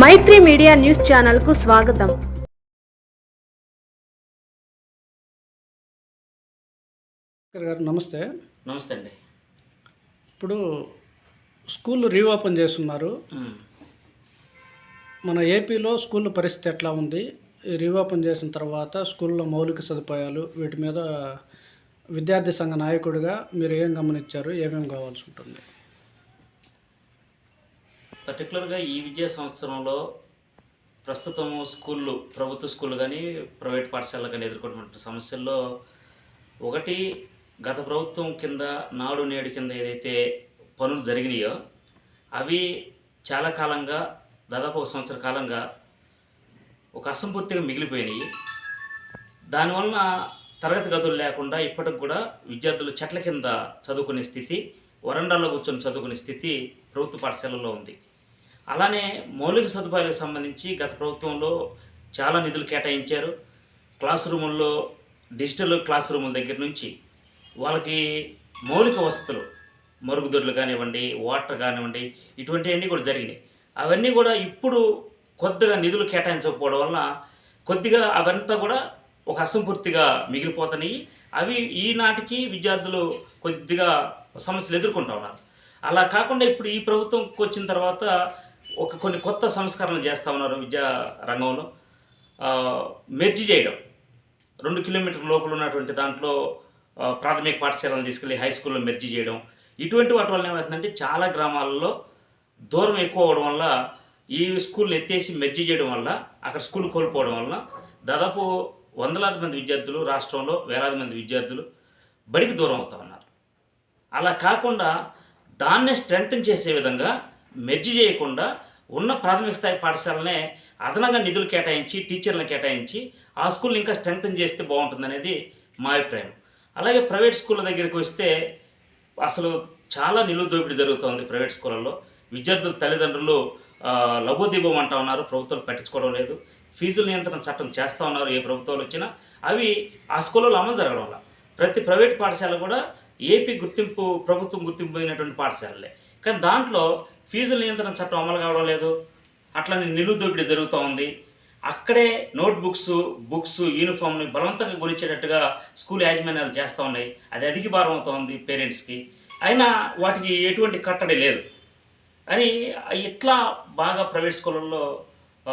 మైత్రి media news ఛానల్కు స్వాగతం గారు నమస్తే. నమస్తే అండి. ఇప్పుడు స్కూల్ రీఓపెన్ చేస్తున్నారు. మన ఏపీలో స్కూల్ పరిస్థితి ఎట్లా ఉంది? రీఓపెన్ చేసిన తర్వాత స్కూల్లో మౌలిక సదుపాయాలు వీటి మీద విద్యార్థి సంఘ నాయకుడిగా మీరు ఏం గమనించారు? ఏమేమి కావాల్సి ఉంటుంది? పర్టికులర్గా ఈ విద్యా సంవత్సరంలో ప్రస్తుతం స్కూళ్ళు ప్రభుత్వ స్కూళ్ళు కానీ ప్రైవేట్ పాఠశాలలు కానీ ఎదుర్కొంటున్న సమస్యల్లో ఒకటి గత ప్రభుత్వం కింద నాడు నేడు కింద ఏదైతే పనులు జరిగినాయో అవి చాలా కాలంగా దాదాపు ఒక సంవత్సర కాలంగా ఒక అసంపూర్తిగా మిగిలిపోయినాయి. దానివలన తరగతి గదులు లేకుండా ఇప్పటికి కూడా విద్యార్థులు చెట్ల కింద చదువుకునే స్థితి వరండాలో కూర్చొని చదువుకునే స్థితి ప్రభుత్వ పాఠశాలలో ఉంది. అలానే మౌలిక సదుపాయాలకు సంబంధించి గత ప్రభుత్వంలో చాలా నిధులు కేటాయించారు. క్లాస్ రూముల్లో డిజిటల్ క్లాస్ రూముల దగ్గర నుంచి వాళ్ళకి మౌలిక వసతులు మరుగుదొడ్లు కానివ్వండి వాటర్ కానివ్వండి ఇటువంటివన్నీ కూడా జరిగినాయి. అవన్నీ కూడా ఇప్పుడు కొద్దిగా నిధులు కేటాయించకపోవడం వలన కొద్దిగా అవంతా కూడా ఒక అసంపూర్తిగా మిగిలిపోతున్నాయి. అవి ఈనాటికి విద్యార్థులు కొద్దిగా సమస్యలు ఎదుర్కొంటూ ఉన్నారు. అలా కాకుండా ఇప్పుడు ఈ ప్రభుత్వంకి వచ్చిన తర్వాత ఒక కొన్ని కొత్త సంస్కరణలు చేస్తూ ఉన్నారు విద్యా రంగంలో. మెర్జి చేయడం. రెండు కిలోమీటర్ లోపల ఉన్నటువంటి దాంట్లో ప్రాథమిక పాఠశాలను తీసుకెళ్ళి హై స్కూల్లో మెర్జి చేయడం. ఇటువంటి వాటి వల్ల ఏమవుతుందంటే చాలా గ్రామాలలో దూరం ఎక్కువ అవడం వల్ల ఈ స్కూల్ని ఎత్తేసి మెర్జి చేయడం వల్ల అక్కడ స్కూల్ కోల్పోవడం వల్ల దాదాపు వందలాది మంది విద్యార్థులు రాష్ట్రంలో వేలాది మంది విద్యార్థులు బడికి దూరం అవుతా ఉన్నారు. అలా కాకుండా దాన్నే స్ట్రెంగ్తన్ చేసే విధంగా మెర్జి చేయకుండా ఉన్న ప్రాథమిక స్థాయి పాఠశాలనే అదనంగా నిధులు కేటాయించి టీచర్లను కేటాయించి ఆ స్కూల్ ఇంకా స్ట్రెంగ్తన్ చేస్తే బాగుంటుందనేది మా అభిప్రాయం. అలాగే ప్రైవేట్ స్కూళ్ళ దగ్గరికి వస్తే అసలు చాలా నిలువు దోపిడీ జరుగుతోంది ప్రైవేట్ స్కూళ్ళల్లో. విద్యార్థుల తల్లిదండ్రులు లఘుదీపం అంటా ఉన్నారు ప్రభుత్వాలు పట్టించుకోవడం లేదు. ఫీజుల నియంత్రణ చట్టం చేస్తూ ఉన్నారు ఏ ప్రభుత్వాలు వచ్చినా. అవి ఆ స్కూళ్ళలో అమలు జరగడం వల్ల. ప్రతి ప్రైవేట్ పాఠశాల కూడా ఏపీ గుర్తింపు ప్రభుత్వం గుర్తింపు పొందినటువంటి పాఠశాలలే. కానీ దాంట్లో ఫీజుల నియంత్రణ చట్టం అమలు కావడం లేదు. అట్లనే నిలువు దోపిడీ జరుగుతూ ఉంది. అక్కడే నోట్బుక్స్ బుక్స్ యూనిఫామ్ని బలవంతంగా గురించేటట్టుగా స్కూల్ యాజమాన్యాలు చేస్తూ ఉన్నాయి. అది అధిక భారం అవుతుంది పేరెంట్స్కి. అయినా వాటికి ఎటువంటి కట్టడి లేదు. అని ఇట్లా బాగా ప్రైవేట్ స్కూళ్ళల్లో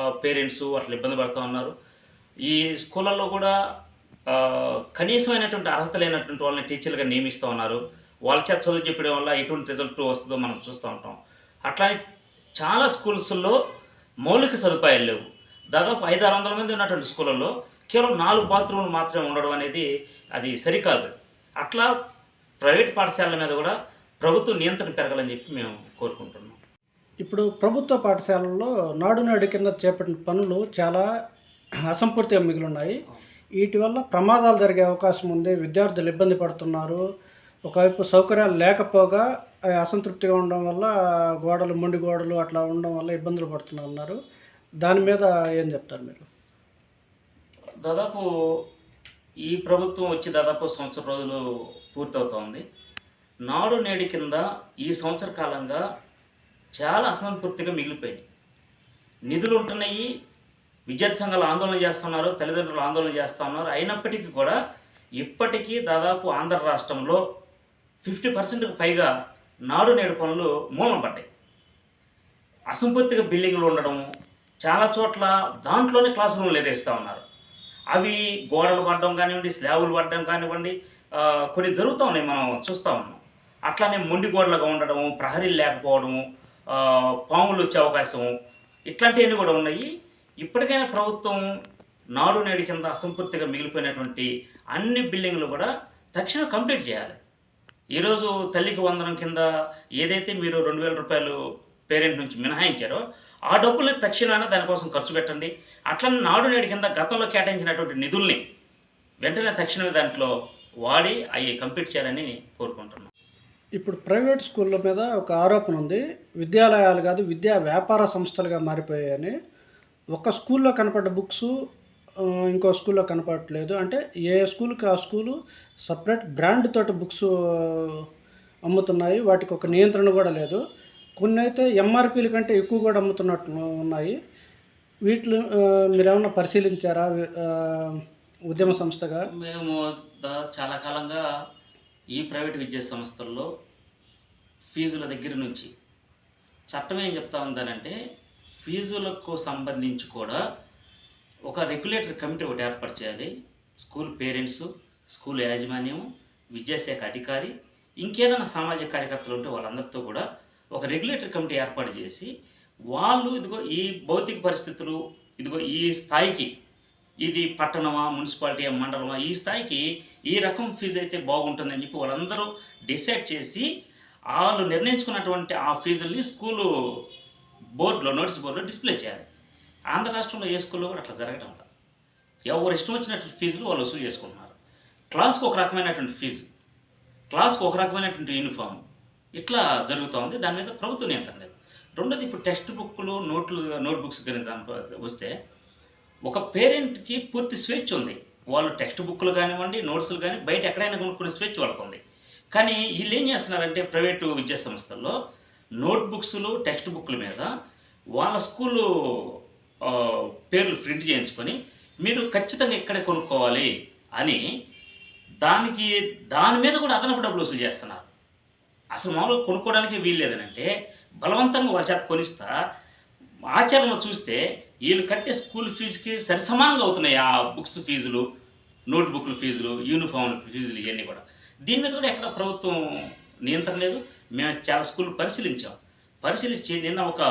పేరెంట్స్ అట్లా ఇబ్బంది పడుతూ ఉన్నారు. ఈ స్కూళ్ళల్లో కూడా కనీసమైనటువంటి అర్హత లేనటువంటి వాళ్ళని టీచర్లుగా నియమిస్తూ ఉన్నారు. వాళ్ళ చేత చదువు చెప్పడం వల్ల ఎటువంటి రిజల్ట్ వస్తుందో మనం చూస్తూ ఉంటాం. అట్లానే చాలా స్కూల్స్లో మౌలిక సదుపాయాలు లేవు. దాదాపు ఐదు ఆరు వందల మంది ఉన్నటువంటి స్కూళ్ళల్లో కేవలం నాలుగు బాత్రూమ్లు మాత్రమే ఉండడం అనేది అది సరికాదు. అట్లా ప్రైవేట్ పాఠశాలల మీద కూడా ప్రభుత్వం నియంత్రణ పెరగాలని చెప్పి మేము కోరుకుంటున్నాం. ఇప్పుడు ప్రభుత్వ పాఠశాలల్లో నాడు నేడు కింద చేపట్టిన పనులు చాలా అసంపూర్తిగా మిగిలి ఉన్నాయి వీటి వల్ల ప్రమాదాలు జరిగే అవకాశం ఉంది. విద్యార్థులు ఇబ్బంది పడుతున్నారు. ఒకవైపు సౌకర్యాలు లేకపోగా అసంతృప్తిగా ఉండడం వల్ల గోడలు మొండి గోడలు అట్లా ఉండడం వల్ల ఇబ్బందులు పడుతున్నారు అన్నారు దాని మీద ఏం చెప్తారు మీరు? దాదాపు ఈ ప్రభుత్వం వచ్చి దాదాపు సంవత్సరం రోజులు పూర్తవుతోంది. నాడు నేడు కింద ఈ సంవత్సర కాలంగా చాలా అసంతృప్తిగా మిగిలిపోయింది. నిధులు ఉంటున్నాయి విద్యార్థి సంఘాలు ఆందోళన చేస్తున్నారు తల్లిదండ్రులు ఆందోళన చేస్తూ ఉన్నారు అయినప్పటికీ కూడా ఇప్పటికీ దాదాపు ఆంధ్ర రాష్ట్రంలో ఫిఫ్టీ పర్సెంట్కి పైగా నాడు నేడు పనులు మూలం పడ్డాయి. అసంపూర్తిగా బిల్డింగ్లు ఉండడం చాలా చోట్ల దాంట్లోనే క్లాస్ రూమ్లు ఎరేస్తూ ఉన్నారు. అవి గోడలు పడడం కానివ్వండి స్లాబులు పడడం కానివ్వండి కొన్ని జరుగుతూ ఉన్నాయి మనం చూస్తూ ఉన్నాం. అట్లానే మొండి గోడలుగా ఉండడము ప్రహరీలు లేకపోవడము పాములు వచ్చే అవకాశం ఇట్లాంటివన్నీ కూడా ఉన్నాయి. ఇప్పటికైనా ప్రభుత్వం నాడు నేడు కింద అసంపూర్తిగా మిగిలిపోయినటువంటి అన్ని బిల్డింగ్లు కూడా తక్షణం కంప్లీట్ చేయాలి. ఈరోజు తల్లికి వందనం కింద ఏదైతే మీరు రెండు వేల రూపాయలు పేరెంట్ నుంచి మినహాయించారో ఆ డబ్బుల్ని తక్షణాన దానికోసం ఖర్చు పెట్టండి. అట్లనే నాడు నేడు కింద గతంలో కేటాయించినటువంటి నిధుల్ని వెంటనే తక్షణమే దాంట్లో వాడి అవి కంప్లీట్ చేయాలని కోరుకుంటున్నాం. ఇప్పుడు ప్రైవేట్ స్కూళ్ళ మీద ఒక ఆరోపణ ఉంది. విద్యాలయాలు కాదు విద్యా వ్యాపార సంస్థలుగా మారిపోయాయని. ఒక స్కూల్లో కనపడ్డ బుక్స్ ఇంకో స్కూల్లో కనపడట్లేదు. అంటే ఏ స్కూల్కి ఆ స్కూలు సపరేట్ బ్రాండ్ తోటి బుక్స్ అమ్ముతున్నాయి. వాటికి ఒక నియంత్రణ కూడా లేదు. కొన్ని అయితే ఎంఆర్పీల కంటే ఎక్కువ కూడా అమ్ముతున్నట్లు ఉన్నాయి. వీటిలో మీరేమన్నా పరిశీలించారా? ఉద్యమ సంస్థగా? మేము చాలా కాలంగా ఈ ప్రైవేట్ విద్యా సంస్థల్లో ఫీజుల దగ్గర నుంచి చట్టం ఏం చెప్తా ఉందనంటే ఫీజులకు సంబంధించి కూడా ఒక రెగ్యులేటరీ కమిటీ ఒకటి ఏర్పాటు చేయాలి. స్కూల్ పేరెంట్స్ స్కూల్ యాజమాన్యం విద్యాశాఖ అధికారి ఇంకేదైనా సామాజిక కార్యకర్తలు ఉంటే వాళ్ళందరితో కూడా ఒక రెగ్యులేటరీ కమిటీ ఏర్పాటు చేసి వాళ్ళు ఇదిగో ఈ భౌతిక పరిస్థితులు ఇదిగో ఈ స్థాయికి ఇది పట్టణమా మున్సిపాలిటీ మండలమా ఈ స్థాయికి ఈ రకం ఫీజు అయితే బాగుంటుందని చెప్పి వాళ్ళందరూ డిసైడ్ చేసి వాళ్ళు నిర్ణయించుకున్నటువంటి ఆ ఫీజుల్ని స్కూలు బోర్డులో నోటీస్ బోర్డులో డిస్ప్లే చేయాలి. ఆంధ్ర రాష్ట్రంలో ఏ స్కూల్లో కూడా అట్లా జరగడం ఎవరు ఇష్టం వచ్చినటువంటి ఫీజులు వాళ్ళు వసూలు చేసుకుంటున్నారు. క్లాస్కి ఒక రకమైనటువంటి ఫీజు క్లాస్కి ఒక రకమైనటువంటి యూనిఫామ్ ఇట్లా జరుగుతూ ఉంది. దాని మీద ప్రభుత్వం నియంత్రణ లేదు. రెండోది ఇప్పుడు టెక్స్ట్ బుక్లు నోట్లు నోట్బుక్స్ కానీ దాని వస్తే ఒక పేరెంట్కి పూర్తి స్వేచ్ఛ ఉంది. వాళ్ళు టెక్స్ట్ బుక్లు కానివ్వండి నోట్స్లు కానీ బయట ఎక్కడైనా కొనుక్కునే స్వేచ్ఛ వాళ్ళకు ఉంది. కానీ వీళ్ళు ఏం చేస్తున్నారంటే ప్రైవేటు విద్యా సంస్థల్లో నోట్బుక్స్లు టెక్స్ట్ బుక్ల మీద వాళ్ళ స్కూలు పేర్లు ప్రింట్ చేయించుకొని మీరు ఖచ్చితంగా ఇక్కడే కొనుక్కోవాలి అని దానికి దాని మీద కూడా అదనపు డబ్బులు వసూలు చేస్తున్నారు. అసలు మామూలుగా కొనుక్కోవడానికి వీల్లేదనంటే బలవంతంగా వాళ్ళ చేత కొనిస్తా. ఆచరణలో చూస్తే వీళ్ళు కట్టే స్కూల్ ఫీజుకి సరిసమానంగా అవుతున్నాయి. ఆ బుక్స్ ఫీజులు నోట్బుక్ల ఫీజులు యూనిఫామ్ ఫీజులు ఇవన్నీ కూడా. దీని మీద కూడా ఎక్కడ ప్రభుత్వం నియంత్రణ లేదు. మేము చాలా స్కూల్ పరిశీలించాం. పరిశీలించి నిన్న ఒక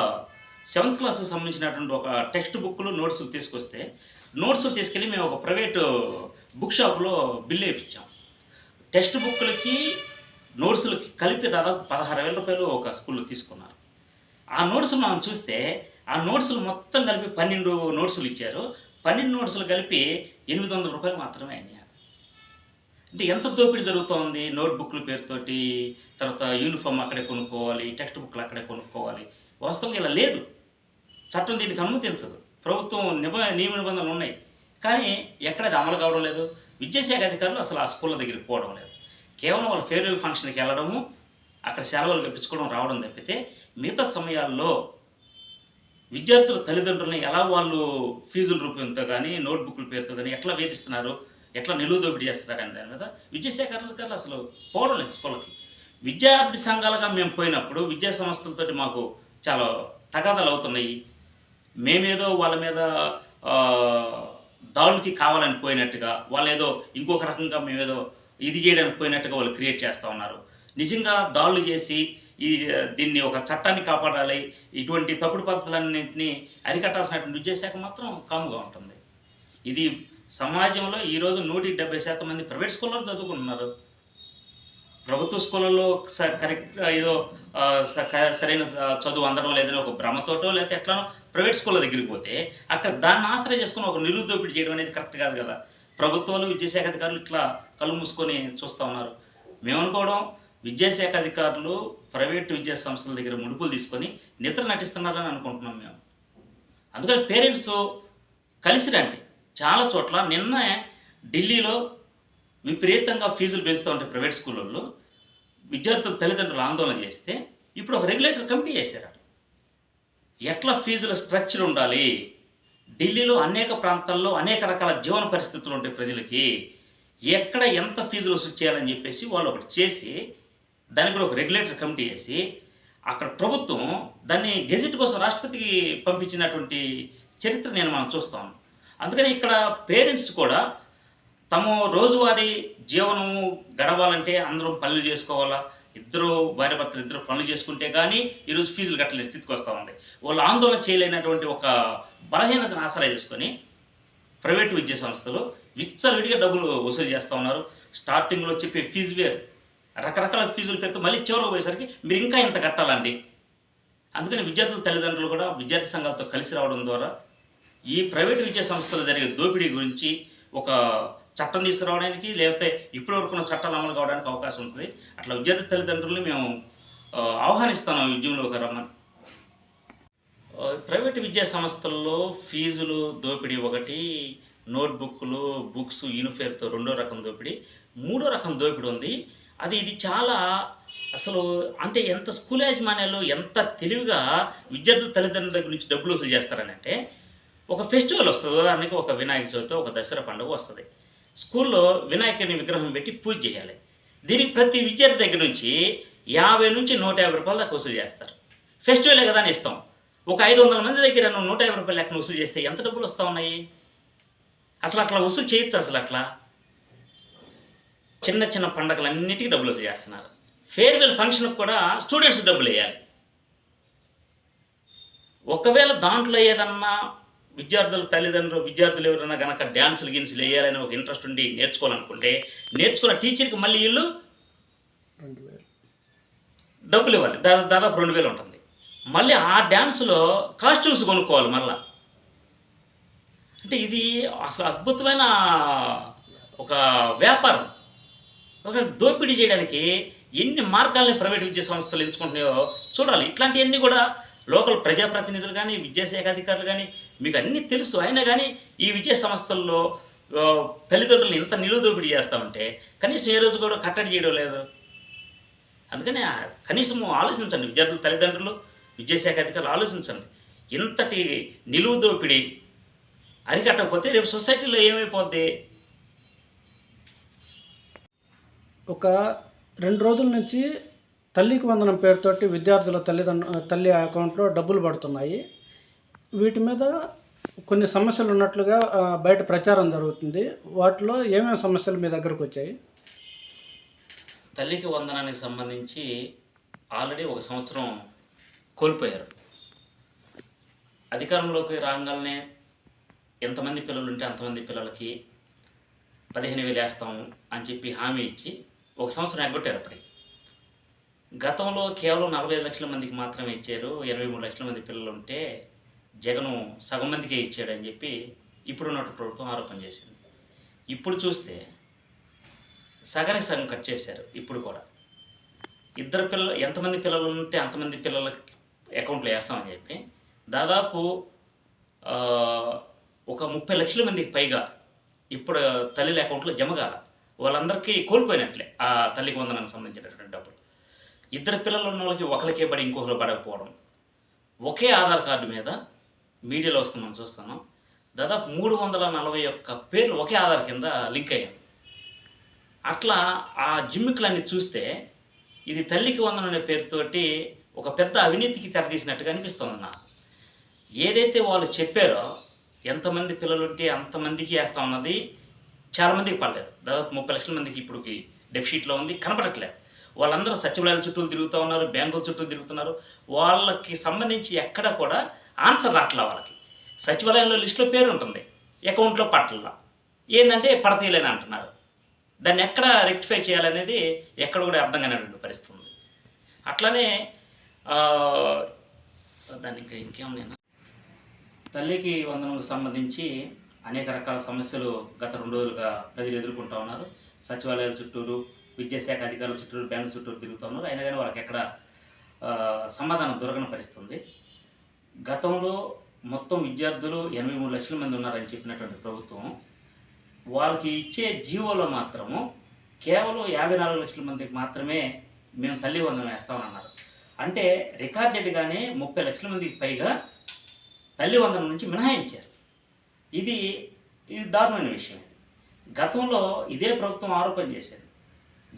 సెవెంత్ క్లాస్కి సంబంధించినటువంటి ఒక టెక్స్ట్ బుక్లు నోట్స్లు తీసుకొస్తే నోట్స్ తీసుకెళ్ళి మేము ఒక ప్రైవేటు బుక్ షాప్లో బిల్ వేయించాం. టెక్స్ట్ బుక్లకి నోట్స్లకి కలిపి దాదాపు పదహారు వేల రూపాయలు ఒక స్కూల్లో తీసుకున్నారు. ఆ నోట్స్లు మనం చూస్తే ఆ నోట్స్లు మొత్తం కలిపి పన్నెండు నోట్స్లు ఇచ్చారు. పన్నెండు నోట్స్లు కలిపి ఎనిమిది వందల రూపాయలు మాత్రమే అయినాయి. అంటే ఎంత దోపిడీ జరుగుతోంది నోట్ బుక్ల పేరుతోటి తర్వాత యూనిఫామ్ అక్కడే కొనుక్కోవాలి టెక్స్ట్ బుక్లు అక్కడే కొనుక్కోవాలి. వాస్తవంగా ఇలా లేదు. చట్టం దీనికి అనుమతించదు. ప్రభుత్వం నిబ నియమ నిబంధనలు ఉన్నాయి. కానీ ఎక్కడ అది అమలు కావడం లేదు. విద్యాశాఖ అధికారులు అసలు ఆ స్కూళ్ళ దగ్గరికి పోవడం లేదు. కేవలం వాళ్ళ ఫేర్వెల్ ఫంక్షన్కి వెళ్ళడము అక్కడ సెలవులు గెప్పించుకోవడం రావడం తప్పితే మిగతా సమయాల్లో విద్యార్థుల తల్లిదండ్రులని ఎలా వాళ్ళు ఫీజుల రూపంతో కానీ నోట్బుక్ల పేరుతో కానీ ఎట్లా వేధిస్తున్నారు ఎట్లా నిలువు దోపిడీ చేస్తున్నారు అనే దాని మీద విద్యాశాఖ అధికారులు అసలు పోవడం లేదు స్కూళ్ళకి. విద్యార్థి సంఘాలుగా మేము పోయినప్పుడు విద్యా సంస్థలతోటి మాకు చాలా తగాదాలు అవుతున్నాయి. మేమేదో వాళ్ళ మీద దాడులకి కావాలని పోయినట్టుగా వాళ్ళు ఏదో ఇంకొక రకంగా మేమేదో ఇది చేయడానికి పోయినట్టుగా వాళ్ళు క్రియేట్ చేస్తూ ఉన్నారు. నిజంగా దాడులు చేసి ఈ దీన్ని ఒక చట్టాన్ని కాపాడాలి ఇటువంటి తప్పుడు పద్ధతులన్నింటినీ అరికట్టాల్సినటువంటి ఉద్దేశాఖ మాత్రం కాముగా ఉంటుంది. ఇది సమాజంలో ఈరోజు నూట డెబ్బై శాతం మంది ప్రైవేట్ స్కూల్లో చదువుకుంటున్నారు. ప్రభుత్వ స్కూళ్ళలో స- కరెక్ట్ ఏదో స- సరైన చదువు అందడం లేదని ఒక భ్రమతోటో లేకపోతే ఎట్లానో ప్రైవేట్ స్కూళ్ళ దగ్గరికి పోతే అక్కడ దాన్ని ఆశ్రయ చేసుకుని ఒక నిరుదోపిడి చేయడం అనేది కరెక్ట్ కాదు కదా. ప్రభుత్వాలు విద్యాశాఖ అధికారులు ఇట్లా కళ్ళు మూసుకొని చూస్తూ ఉన్నారు. మేము అనుకోవడం విద్యాశాఖ అధికారులు ప్రైవేట్ విద్యా సంస్థల దగ్గర ముడుపులు తీసుకొని నిద్ర నటిస్తున్నారని అనుకుంటున్నాం మేము. అందుకని పేరెంట్స్ కలిసి రండి చాలా చోట్ల నిన్న ఢిల్లీలో విపరీతంగా ఫీజులు పెంచుతూ ఉంటాయి ప్రైవేట్ స్కూళ్ళల్లో విద్యార్థుల తల్లిదండ్రులు ఆందోళన చేస్తే ఇప్పుడు ఒక రెగ్యులేటర్ కమిటీ చేశారు ఎట్లా ఫీజుల స్ట్రక్చర్ ఉండాలి? ఢిల్లీలో అనేక ప్రాంతాల్లో అనేక రకాల జీవన పరిస్థితులు ఉంటాయి ప్రజలకి ఎక్కడ ఎంత ఫీజులు వసూలు చేయాలని చెప్పేసి వాళ్ళు ఒకటి చేసి దానికి కూడా ఒక రెగ్యులేటర్ కమిటీ చేసి అక్కడ ప్రభుత్వం దాన్ని గెజిట్ కోసం రాష్ట్రపతికి పంపించినటువంటి చరిత్ర నేను మనం చూస్తాను అందుకని ఇక్కడ పేరెంట్స్ కూడా తమ రోజువారీ జీవనము గడవాలంటే అందరం పనులు చేసుకోవాలా? ఇద్దరు భార్య భర్తలు ఇద్దరు పనులు చేసుకుంటే కానీ ఈరోజు ఫీజులు కట్టలేని స్థితికి వస్తూ ఉంది. వాళ్ళు ఆందోళన చేయలేనటువంటి ఒక బలహీనతను ఆసరా చేసుకొని ప్రైవేట్ విద్యా సంస్థలు విచ్చలవిడిగా డబ్బులు వసూలు చేస్తూ ఉన్నారు. స్టార్టింగ్లో చెప్పే ఫీజు వేరు. రకరకాల ఫీజులు పెడుతూ మళ్ళీ చివరికి పోయేసరికి మీరు ఇంకా ఇంత కట్టాలండి. అందుకని విద్యార్థుల తల్లిదండ్రులు కూడా విద్యార్థి సంఘాలతో కలిసి రావడం ద్వారా ఈ ప్రైవేట్ విద్యా సంస్థలు జరిగే దోపిడీ గురించి ఒక చట్టం తీసుకురావడానికి లేకపోతే ఇప్పటి వరకు ఉన్న చట్టాలు అమలు కావడానికి అవకాశం ఉంటుంది. అట్లా విద్యార్థి తల్లిదండ్రులు మేము ఆ, ఆహ్వానిస్తున్నాం ఉద్యమంలోకి రమ్మని ప్రైవేటు ప్రైవేట్ విద్యా సంస్థల్లో ఫీజులు దోపిడీ ఒకటి నోట్బుక్లు బుక్స్ యూనిఫేర్తో రెండో రకం దోపిడీ మూడో రకం దోపిడీ ఉంది. అది ఇది చాలా అసలు అంటే ఎంత స్కూల్ యాజమాన్యాలు ఎంత తెలివిగా విద్యార్థుల తల్లిదండ్రుల దగ్గర నుంచి డబ్బులు వసూలు చేస్తారని అంటే ఒక ఫెస్టివల్ వస్తుంది. ఉదాహరణకి ఒక వినాయక చవితి ఒక దసరా పండుగ వస్తుంది. స్కూల్లో వినాయకుని విగ్రహం పెట్టి పూజ చేయాలి. దీనికి ప్రతి విద్యార్థి దగ్గర నుంచి యాభై నుంచి నూట యాభై రూపాయల దాకా వసూలు చేస్తారు. ఫెస్టివలే కదా అని ఇస్తాం. ఒక ఐదు వందల మంది దగ్గర నువ్వు నూట యాభై రూపాయలు లెక్కన వసూలు చేస్తే ఎంత డబ్బులు వస్తూ ఉన్నాయి? అసలు అట్లా వసూలు చేయొచ్చు అసలు అట్లా? చిన్న చిన్న పండగలన్నిటికీ డబ్బులు వసూలు చేస్తున్నారు. ఫేర్వెల్ ఫంక్షన్కి కూడా స్టూడెంట్స్ డబ్బులు వేయాలి. ఒకవేళ దాంట్లో ఏదన్నా విద్యార్థుల తల్లిదండ్రులు విద్యార్థులు ఎవరైనా కనుక డ్యాన్సులు గిన్సులు వేయాలని ఒక ఇంట్రెస్ట్ ఉండి నేర్చుకోవాలనుకుంటే నేర్చుకున్న టీచర్కి మళ్ళీ వీళ్ళు డబ్బులు ఇవ్వాలి. దా దాదాపు రెండు వేలు ఉంటుంది. మళ్ళీ ఆ డ్యాన్స్లో కాస్ట్యూమ్స్ కొనుక్కోవాలి మళ్ళా. అంటే ఇది అసలు అద్భుతమైన ఒక వ్యాపారం. ఒక దోపిడీ చేయడానికి ఎన్ని మార్గాల్ని ప్రైవేట్ విద్యా సంస్థలు ఎంచుకుంటున్నాయో చూడాలి. ఇట్లాంటివన్నీ కూడా లోకల్ ప్రజాప్రతినిధులు కానీ విద్యాశాఖ అధికారులు కానీ మీకు అన్నీ తెలుసు. అయినా కానీ ఈ విద్యా సంస్థల్లో తల్లిదండ్రులు ఇంత నిలువ దోపిడీ చేస్తూ ఉంటే కనీసం ఏ రోజు కూడా కట్టడి చేయడం లేదు. అందుకని కనీసం ఆలోచించండి విద్యార్థుల తల్లిదండ్రులు విద్యాశాఖ అధికారులు ఆలోచించండి. ఇంతటి నిలువు దోపిడి అరికట్టకపోతే రేపు సొసైటీలో ఏమైపోద్ది? ఒక రెండు రోజుల నుంచి తల్లికి వందనం పేరుతోటి విద్యార్థుల తల్లిదండ్రు తల్లి అకౌంట్లో డబ్బులు పడుతున్నాయి. వీటి మీద కొన్ని సమస్యలు ఉన్నట్లుగా బయట ప్రచారం జరుగుతుంది. వాటిలో ఏమేమి సమస్యలు మీ దగ్గరకు వచ్చాయి? తల్లికి వందనానికి సంబంధించి ఆల్రెడీ ఒక సంవత్సరం కోల్పోయారు. అధికారంలోకి రాగానే ఎంతమంది పిల్లలు ఉంటే అంతమంది పిల్లలకి పదిహేను వేలు వేస్తాము అని చెప్పి హామీ ఇచ్చి ఒక సంవత్సరం ఎగ్గొట్టారు అప్పటికి. గతంలో కేవలం నలభై ఐదు లక్షల మందికి మాత్రమే ఇచ్చారు. ఇరవై మూడు లక్షల మంది పిల్లలు ఉంటే జగను సగం మందికే ఇచ్చాడని చెప్పి ఇప్పుడున్నట్టు ప్రభుత్వం ఆరోపణ చేసింది. ఇప్పుడు చూస్తే సగానికి సగం కట్ చేశారు ఇప్పుడు కూడా. ఇద్దరు పిల్ల ఎంతమంది పిల్లలు ఉంటే అంతమంది పిల్లలకి అకౌంట్లో వేస్తామని చెప్పి దాదాపు ఒక ముప్పై లక్షల మందికి పైగా ఇప్పుడు తల్లిల అకౌంట్లో జమ కాల. వాళ్ళందరికీ కోల్పోయినట్లే ఆ తల్లికి వందనానికి సంబంధించినటువంటి డబ్బులు. ఇద్దరు పిల్లలు ఉన్న వాళ్ళకి ఒకరికే పడి ఇంకొకరు పడకపోవడం. ఒకే ఆధార్ కార్డు మీద మీడియాలో వస్తే మనం చూస్తున్నాం. దాదాపు మూడు వందల నలభై ఒక్క పేర్లు ఒకే ఆధార్ కింద లింక్ అయ్యాయి. అట్లా ఆ జిమ్మిక్లన్నీ చూస్తే ఇది తల్లికి వందనం అనే పేరుతోటి ఒక పెద్ద అవినీతికి తెరదీసినట్టుగా అనిపిస్తుంది నాకు. ఏదైతే వాళ్ళు చెప్పారో ఎంతమంది పిల్లలు ఉంటే అంతమందికి వేస్తా ఉన్నది చాలామందికి పడలేదు. దాదాపు ముప్పై లక్షల మందికి ఇప్పుడుకి డెఫిషిట్లో ఉంది కనపడట్లేదు. వాళ్ళందరూ సచివాలయాల చుట్టూ తిరుగుతూ ఉన్నారు బ్యాంకుల చుట్టూ తిరుగుతున్నారు. వాళ్ళకి సంబంధించి ఎక్కడ కూడా ఆన్సర్ రావట్లే వాళ్ళకి. సచివాలయంలో లిస్టులో పేరు ఉంటుంది. అకౌంట్లో పట్ల. ఏంటంటే పడతీయలేని అంటున్నారు. దాన్ని ఎక్కడ రెక్టిఫై చేయాలనేది ఎక్కడ కూడా అర్థం కానిటువంటి పరిస్థితి ఉంది అట్లానే ఇంకా ఇంకేం నేను తల్లికి వందనకు సంబంధించి అనేక రకాల సమస్యలు గత రెండు రోజులుగా ప్రజలు ఎదుర్కొంటూ ఉన్నారు. సచివాలయాల చుట్టూరు విద్యాశాఖ అధికారులు చుట్టూరు బ్యాంకు చుట్టూరు తిరుగుతూ ఉన్నారు. అయినా కానీ వాళ్ళకి ఎక్కడ సమాధానం దొరకని పరిస్థితుంది. గతంలో మొత్తం విద్యార్థులు ఎనభై మూడు లక్షల మంది ఉన్నారని చెప్పినటువంటి ప్రభుత్వం వాళ్ళకి ఇచ్చే జీవోలో మాత్రము కేవలం యాభై నాలుగు లక్షల మందికి మాత్రమే మేము తల్లి వందనం వేస్తామన్నారు అంటే రికార్డెడ్గానే ముప్పై లక్షల మందికి పైగా తల్లి వందనం నుంచి మినహాయించారు. ఇది ఇది దారుణమైన విషయం. గతంలో ఇదే ప్రభుత్వం ఆరోపణ చేశారు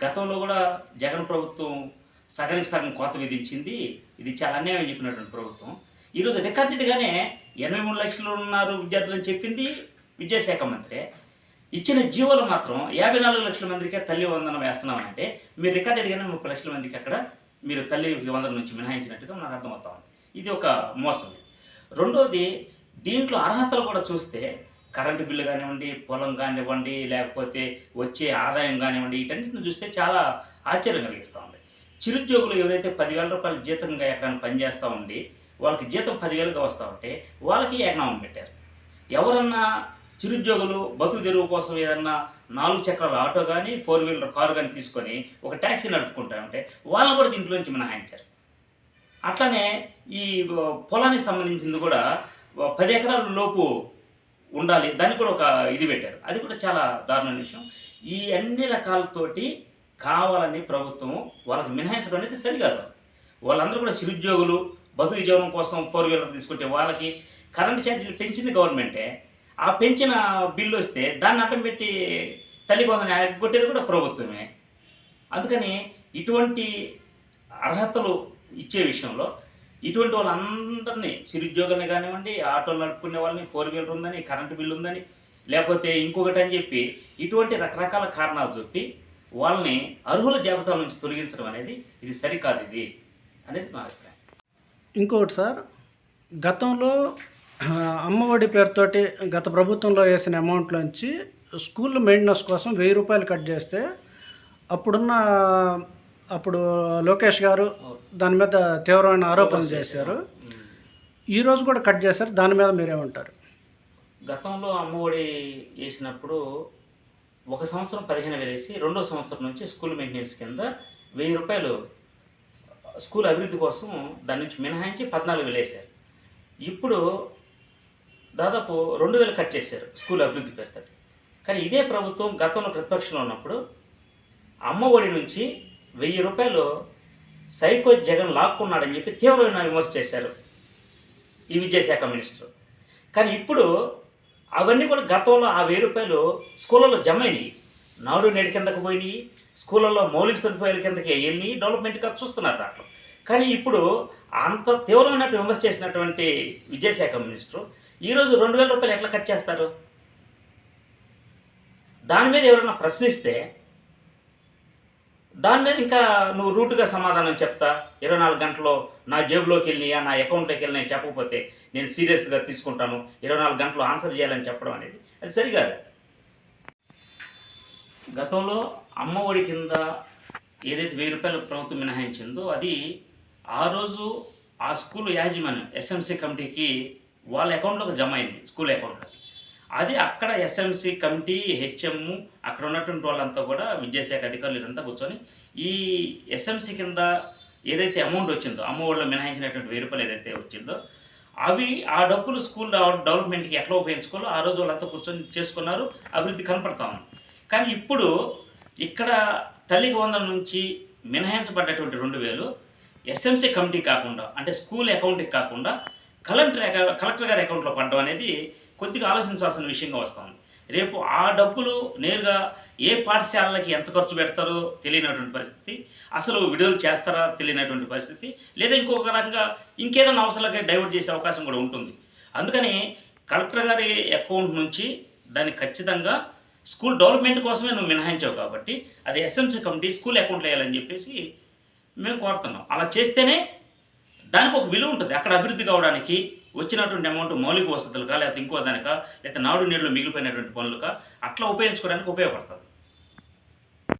గతంలో కూడా జగన్ ప్రభుత్వం సగానికి సగం కోత విధించింది. ఇది చాలా అన్యాయం చెప్పినటువంటి ప్రభుత్వం. ఈరోజు రికార్డెడ్గానే ఎనభై మూడు లక్షలు ఉన్నారు విద్యార్థులని చెప్పింది విద్యాశాఖ మంత్రి. ఇచ్చిన జీవోలు మాత్రం యాభై నాలుగు లక్షల మందికే తల్లి వందనం వేస్తున్నామంటే మీరు రికార్డెడ్గానే ముప్పై లక్షల మందికి అక్కడ మీరు తల్లి వందనం నుంచి మినహాయించినట్టుగా నాకు అర్థమవుతా ఉంది. ఇది ఒక మోసం. రెండోది దీంట్లో అర్హతలు కూడా చూస్తే కరెంటు బిల్లు కానివ్వండి పొలం కానివ్వండి లేకపోతే వచ్చే ఆదాయం కానివ్వండి వీటన్నిటిని చూస్తే చాలా ఆశ్చర్యం కలిగిస్తూ ఉంది. చిరుద్యోగులు ఎవరైతే పదివేల రూపాయల జీతంగా ఎక్కడైనా పనిచేస్తూ ఉండి వాళ్ళకి జీతం పదివేలుగా వస్తూ ఉంటే వాళ్ళకి ఎకనామం పెట్టారు. ఎవరన్నా చిరుద్యోగులు బతుకు తెరువు కోసం ఏదన్నా నాలుగు చక్రాల ఆటో కానీ ఫోర్ వీలర్ కారు కానీ తీసుకొని ఒక ట్యాక్సీ నడుపుకుంటా ఉంటే వాళ్ళని కూడా దీంట్లోంచి మినహాయించారు. అట్లనే ఈ పొలానికి సంబంధించింది కూడా పది ఎకరాల లోపు ఉండాలి. దానికి కూడా ఒక ఇది పెట్టారు. అది కూడా చాలా దారుణమైన విషయం. ఈ అన్ని రకాలతోటి కావాలని ప్రభుత్వం వాళ్ళకి మినహాయించడం అనేది సరికాదు. వాళ్ళందరూ కూడా చిరుద్యోగులు బతుకు జీవనం కోసం ఫోర్ వీలర్ తీసుకుంటే వాళ్ళకి కరెంట్ ఛార్జీలు పెంచింది గవర్నమెంటే. ఆ పెంచిన బిల్లు వస్తే దాన్ని అడ్డం పెట్టి తల్లి కొందని కొట్టేది కూడా ప్రభుత్వమే. అందుకని ఇటువంటి అర్హతలు ఇచ్చే విషయంలో ఇటువంటి వాళ్ళందరినీ చిరుద్యోగులను కానివ్వండి ఆటోలు నడుపుకునే వాళ్ళని ఫోర్ వీలర్ ఉందని కరెంటు బిల్లు ఉందని లేకపోతే ఇంకొకటి అని చెప్పి ఇటువంటి రకరకాల కారణాలు చెప్పి వాళ్ళని అర్హుల జాబితా నుంచి తొలగించడం అనేది ఇది సరికాదు ఇది అనేది మా అభిప్రాయం. ఇంకొకటి సార్ గతంలో అమ్మఒడి పేరుతోటి గత ప్రభుత్వంలో వేసిన అమౌంట్లోంచి స్కూల్ మెయింటెనెన్స్ కోసం వెయ్యి రూపాయలు కట్ చేస్తే అప్పుడున్న అప్పుడు లోకేష్ గారు దాని మీద తీవ్రమైన ఆరోపణలు చేశారు. ఉమ్. ఈ రోజు కూడా కట్ చేశారు. దాని మీద మీరేమంటారు గతంలో అమ్మఒడి వేసినప్పుడు ఒక సంవత్సరం పదిహేను వేలు వేసి రెండో సంవత్సరం నుంచి స్కూల్ మెయింటెనెన్స్ కింద వెయ్యి రూపాయలు స్కూల్ అభివృద్ధి కోసం దాని నుంచి మినహాయించి పద్నాలుగు వేలు వేశారు. ఇప్పుడు దాదాపు రెండు వేలు కట్ చేశారు స్కూల్ అభివృద్ధి పేరుతో కానీ ఇదే ప్రభుత్వం గతంలో ప్రతిపక్షంలో ఉన్నప్పుడు అమ్మఒడి నుంచి వెయ్యి రూపాయలు సైకో జగన్ లాక్కున్నాడని చెప్పి తీవ్రమైన విమర్శ చేశారు ఈ విద్యాశాఖ మినిస్టర్. కానీ ఇప్పుడు అవన్నీ కూడా గతంలో ఆ వెయ్యి రూపాయలు స్కూళ్ళలో జమ అయినాయి. నాడు నేడు కిందకు పోయినాయి స్కూళ్ళల్లో మౌలిక సదుపాయాల కిందకి వెళ్ళి డెవలప్మెంట్గా చూస్తున్నారు దాంట్లో. కానీ ఇప్పుడు అంత తీవ్రమైన విమర్శ చేసినటువంటి విద్యాశాఖ మినిస్టర్ ఈరోజు రెండు వేల రూపాయలు ఎట్లా కట్ చేస్తారు? దాని మీద ఎవరైనా ప్రశ్నిస్తే దాని మీద ఇంకా నువ్వు రూట్గా సమాధానం చెప్తా. ఇరవై నాలుగు గంటల్లో నా జేబులోకి వెళ్ళినాయా నా అకౌంట్లోకి వెళ్ళినాయి చెప్పకపోతే నేను సీరియస్గా తీసుకుంటాను. ఇరవై నాలుగు గంటలు ఆన్సర్ చేయాలని చెప్పడం అనేది అది సరికాదు గతంలో అమ్మఒడి కింద ఏదైతే వెయ్యి రూపాయలు ప్రభుత్వం మినహాయించిందో అది ఆ రోజు ఆ స్కూల్ యాజమాన్యం ఎస్ఎంసీ కమిటీకి వాళ్ళ అకౌంట్లోకి జమ అయింది స్కూల్ అకౌంట్లో అది అక్కడ ఎస్ఎంసి కమిటీ హెచ్ఎం అక్కడ ఉన్నటువంటి వాళ్ళంతా కూడా విద్యాశాఖ అధికారులు ఇదంతా కూర్చొని ఈ ఎస్ఎంసీ కింద ఏదైతే అమౌంట్ వచ్చిందో అమ్మఒడిలో మినహాయించినటువంటి వెయ్యి రూపాయలు ఏదైతే వచ్చిందో అవి ఆ డబ్బులు స్కూల్ డెవలప్మెంట్కి ఎట్లా ఉపయోగించుకోవాలో ఆ రోజు వాళ్ళంతా కూర్చొని చేసుకున్నారు అభివృద్ధి కనపడతా కానీ ఇప్పుడు ఇక్కడ తల్లికి వందల నుంచి మినహాయించబడ్డటువంటి రెండు వేలు ఎస్ఎంసీ కమిటీ కాకుండా అంటే స్కూల్ అకౌంట్కి కాకుండా కలెక్టర్ కలెక్టర్ గారి అకౌంట్లో పడడం అనేది కొద్దిగా ఆలోచించాల్సిన విషయంగా వస్తుంది. రేపు ఆ డబ్బులు నేరుగా ఏ పాఠశాలలకి ఎంత ఖర్చు పెడతారో తెలియనటువంటి పరిస్థితి అసలు విడుదల చేస్తారా తెలియనటువంటి పరిస్థితి లేదా ఇంకొక రకంగా ఇంకేదైనా అవసరాలకి డైవర్ట్ చేసే అవకాశం కూడా ఉంటుంది. అందుకని కలెక్టర్ గారి అకౌంట్ నుంచి దాన్ని ఖచ్చితంగా స్కూల్ డెవలప్మెంట్ కోసమే నువ్వు మినహాయించావు కాబట్టి అది ఎస్ఎంసీ కమిటీ స్కూల్ అకౌంట్లో వేయాలని చెప్పేసి మేము కోరుతున్నాం. అలా చేస్తేనే దానికి ఒక విలువ ఉంటుంది. అక్కడ అభివృద్ధి కావడానికి వచ్చినటువంటి అమౌంట్ మౌలిక వసతులుగా లేకపోతే ఇంకో దానిక లేకపోతే నాడు నీళ్ళు మిగిలిపోయినటువంటి పనులుగా అట్లా ఉపయోగించుకోవడానికి ఉపయోగపడుతుంది.